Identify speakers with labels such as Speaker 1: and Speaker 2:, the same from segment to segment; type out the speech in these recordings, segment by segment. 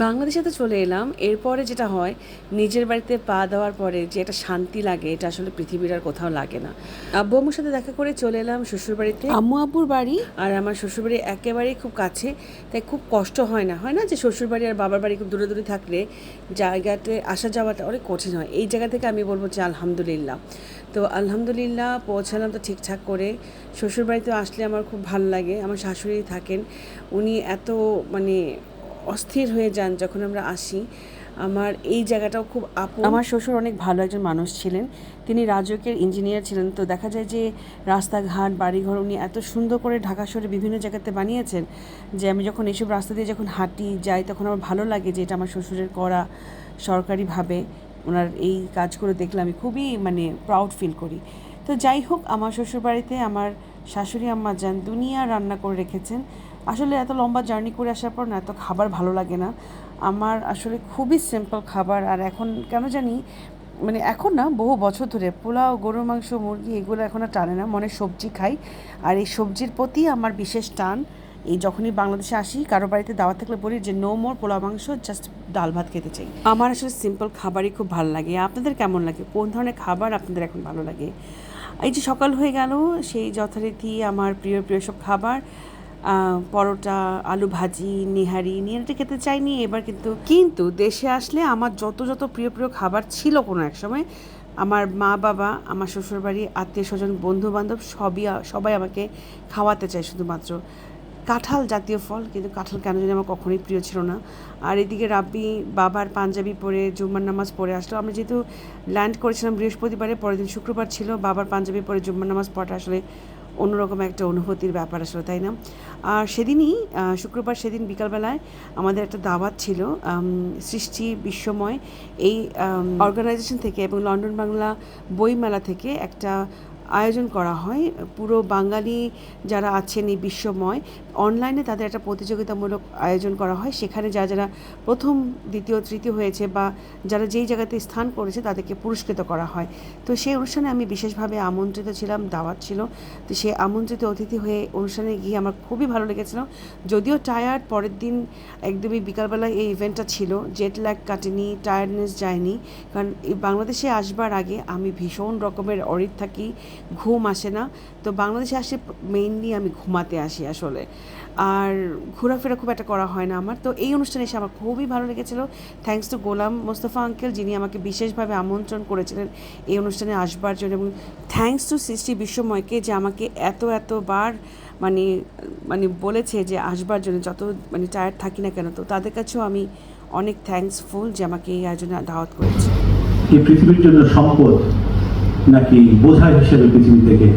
Speaker 1: বাংলাদেশে তো চলে এলাম। এরপরে যেটা হয় নিজের বাড়িতে পা দেওয়ার পরে যে একটা শান্তি লাগে এটা আসলে পৃথিবীর আর কোথাও লাগে না। আব্বু আম্মুর সাথে দেখা করে চলে এলাম শ্বশুর বাড়িতে আম্মু আব্বুর বাড়ি? আর আমার শ্বশুর বাড়ি একেবারেই খুব কাছে তাই খুব কষ্ট হয় না। হয় না যে শ্বশুর বাড়ি আর বাবার বাড়ি খুব দূরে দূরে থাকলে জায়গাতে আসা যাওয়াটা অনেক কঠিন হয়। এই জায়গা থেকে আমি বলব যে আলহামদুলিল্লাহ। তো আলহামদুলিল্লাহ পৌঁছালাম তো ঠিকঠাক করে। শ্বশুর বাড়িতে আসলে আমার খুব ভালো লাগে। আমার শাশুড়ি থাকেন। উনি এত মানে অস্থির হয়ে যান যখন আমরা আসি। আমার এই জায়গাটাও খুব আপন। আমার শ্বশুর অনেক ভালো একজন মানুষ ছিলেন। তিনি রাজকের ইঞ্জিনিয়ার ছিলেন। তো দেখা যায় যে রাস্তাঘাট, বাড়িঘর উনি এত সুন্দর করে ঢাকা শহরে বিভিন্ন জায়গাতে বানিয়েছেন যে আমি যখন এইসব রাস্তা দিয়ে যখন হাঁটি, যাই তখন আমার ভালো লাগে যে এটা আমার শ্বশুরের করা সরকারিভাবে ওনার এই কাজগুলো দেখলে আমি খুবই মানে প্রাউড ফিল করি। তো যাই হোক, আমার শ্বশুরবাড়িতে আমার শাশুড়ি আম্মা যান, দুনিয়া রান্না করে রেখেছেন। আসলে এত লম্বা জার্নি করে আসার পর না এত খাবার ভালো লাগে না। আমার আসলে খুবই সিম্পল খাবার আর এখন কেন জানি মানে এখন না বহু বছর ধরে পোলাও, গরুর মাংস, মুরগি এগুলো এখন আর টানে না, মনে সবজি খাই। আর এই সবজির প্রতি আমার বিশেষ টান, এই যখনই বাংলাদেশে আসি, কারও বাড়িতে দাওয়াত থাকলে বলি যে নো মোর পোলাও মাংস জাস্ট ডাল ভাত খেতে চাই। আমার আসলে সিম্পল খাবারই খুব ভালো লাগে। আপনাদের কেমন লাগে? কোন ধরনের খাবার আপনাদের এখন ভালো লাগে? এই যে সকাল হয়ে গেল, সেই যথারীতি আমার প্রিয় প্রিয় সব খাবার। পরোটা, আলু ভাজি, নিহারি, নিহারিটা খেতে চাইনি। এবার কিন্তু কিন্তু দেশে আসলে আমার যত যত প্রিয় প্রিয় খাবার ছিল কোনো এক সময়, আমার মা, বাবা, আমার শ্বশুরবাড়ি, আত্মীয় স্বজন বন্ধু বান্ধব সবই, সবাই আমাকে খাওয়াতে চায় শুধুমাত্র। কাঁঠাল জাতীয় ফল, কিন্তু কাঁঠাল কেন জানি আমার কখনোই প্রিয় ছিল না। আর এদিকে রাব্বি বাবার পাঞ্জাবি পরে জুম্মার নামাজ পড়ে আসলো। আমরা যেহেতু ল্যান্ড করেছিলাম বৃহস্পতিবারে, পরের দিন শুক্রবার ছিল, বাবার পাঞ্জাবি পরে জুম্মার নামাজ পড়া আসলে অন্যরকম একটা অনুভূতির ব্যাপার আসলে, তাই না? আর সেদিনই শুক্রবার সেদিন বিকালবেলায় আমাদের একটা দাওয়াত ছিল সৃষ্টি বিশ্বময় এই অর্গানাইজেশন থেকে এবং লন্ডন বাংলা বইমেলা থেকে একটা আয়োজন করা হয়। পুরো বাঙালি যারা আছেন এই বিশ্বময় অনলাইনে তাদের একটা প্রতিযোগিতামূলক আয়োজন করা হয়। সেখানে যারা যারা প্রথম, দ্বিতীয়, তৃতীয় হয়েছে বা যারা যেই জায়গাতে স্থান করেছে তাদেরকে পুরস্কৃত করা হয়। তো সেই অনুষ্ঠানে আমি বিশেষভাবে আমন্ত্রিত ছিলাম, দাওয়াত ছিল। তো সেই আমন্ত্রিত অতিথি হয়ে অনুষ্ঠানে গিয়ে আমার খুবই ভালো লেগেছিল। যদিও টায়ার্ড পরের দিন একদমই বিকালবেলায় এই ইভেন্টটা ছিল জেট ল্যাগ কাটেনি টায়ার্ডনেস যায়নি। কারণ এই বাংলাদেশে আসবার আগে আমি ভীষণ রকমের অরিত থাকি, ঘুম আসে না। তো বাংলাদেশে আসে মেইনলি আমি ঘুমাতে আসি আসলে। আর ঘোরাফেরা খুব একটা করা হয় না আমার। তো এই অনুষ্ঠানে এসে আমার খুবই ভালো লেগেছিল। Thanks to Golam Mostafa uncle যিনি আমাকে বিশেষভাবে আমন্ত্রণ করেছিলেন এই অনুষ্ঠানে আসবার জন্য এবং থ্যাঙ্কস টু সৃষ্টি বিশ্বময়কে যে আমাকে এত, এতবার মানে মানে বলেছে যে আসবার জন্য যত মানে টায়ার্ড থাকি না কেন, তো তাদের কাছেও আমি অনেক থ্যাঙ্কসফুল যে আমাকে এই আয়োজনে দাওয়াত করেছে।
Speaker 2: এই পৃথিবীর জন্য সম্পদ নাকি বোঝা হিসেবে পৃথিবী থেকে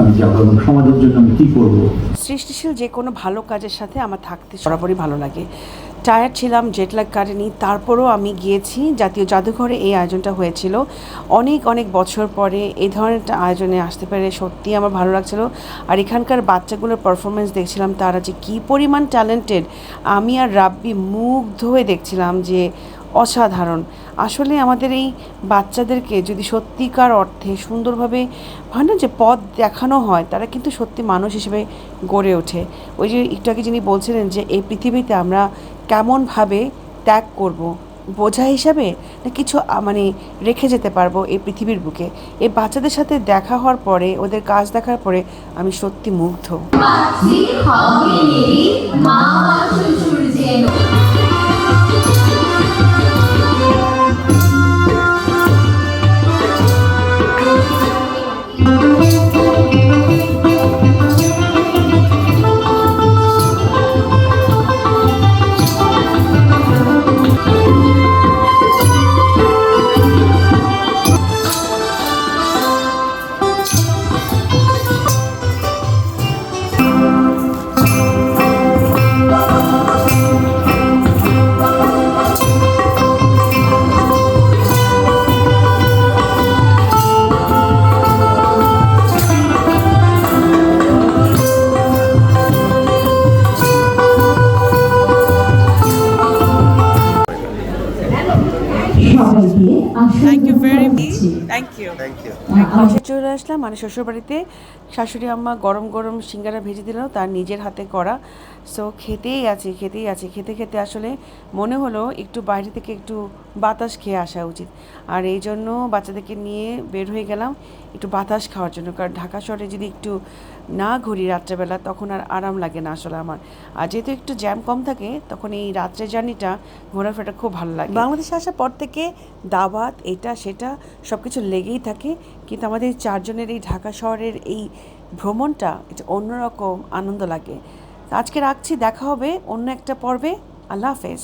Speaker 2: আমি যাব এবং সমাজের জন্য আমি কি করব?
Speaker 1: সৃষ্টিশীল যে কোনো ভালো কাজের সাথে আমার থাকতে বরাবরই ভালো লাগে। টায়ার ছিলাম জেটলাগ কাটেনি, তারপরও আমি গিয়েছি, জাতীয় জাদুঘরে এই আয়োজনটা হয়েছিল। অনেক অনেক বছর পরে এই ধরনের আয়োজনে আসতে পেরে সত্যি আমার ভালো লাগছিল। আর এখানকার বাচ্চাগুলোর পারফরমেন্স দেখছিলাম, তারা যে কী পরিমাণ ট্যালেন্টেড আমি আর রাব্বি মুগ্ধ হয়ে দেখছিলাম যে অসাধারণ। আসলে আমাদের এই বাচ্চাদেরকে যদি সত্যিকার অর্থে সুন্দরভাবে, হয় না যে পথ দেখানো হয়, তারা কিন্তু সত্যি মানুষ হিসেবে গড়ে ওঠে। ওই যে একটু আগে যিনি বলছিলেন যে, এই পৃথিবীতে আমরা কেমনভাবে ত্যাগ করব, বোঝা হিসাবে না কিছু মানে রেখে যেতে পারব এই পৃথিবীর বুকে? এই বাচ্চাদের সাথে দেখা হওয়ার পরে, ওদের কাজ দেখার পরে আমি সত্যি মুগ্ধ। Thank you thank you
Speaker 3: thank you
Speaker 1: বাসায় চলে আসলাম মানে শ্বশুরবাড়িতে শাশুড়ি আম্মা গরম গরম সিঙ্গারা ভেজে দিল, তার নিজের হাতে করা। সো খেতেই আছে খেতেই আছে, খেতে খেতে আসলে মনে হলো একটু বাইরে থেকে একটু বাতাস খেয়ে আসা উচিত। আর এই জন্য বাচ্চাদেরকে নিয়ে বের হয়ে গেলাম একটু বাতাস খাওয়ার জন্য। কারণ ঢাকা শহরে যদি একটু না ঘুরি রাত্রেবেলা, তখন আর আরাম লাগে না আসলে আমার। আর যেহেতু একটু জ্যাম কম থাকে, তখন এই রাত্রে জার্নিটা, ঘোরাফেরাটা খুব ভালো লাগে। বাংলাদেশে আসার পর থেকে দাবাত, এটা, সেটা সব কিছু লেগেই থাকে। কিন্তু আমাদের চারজনের এই ঢাকা শহরের এই ভ্রমণটা, এটা অন্যরকম আনন্দ লাগে। আজকে রাখছি, দেখা হবে অন্য একটা পর্বে। আল্লাহ হাফেজ।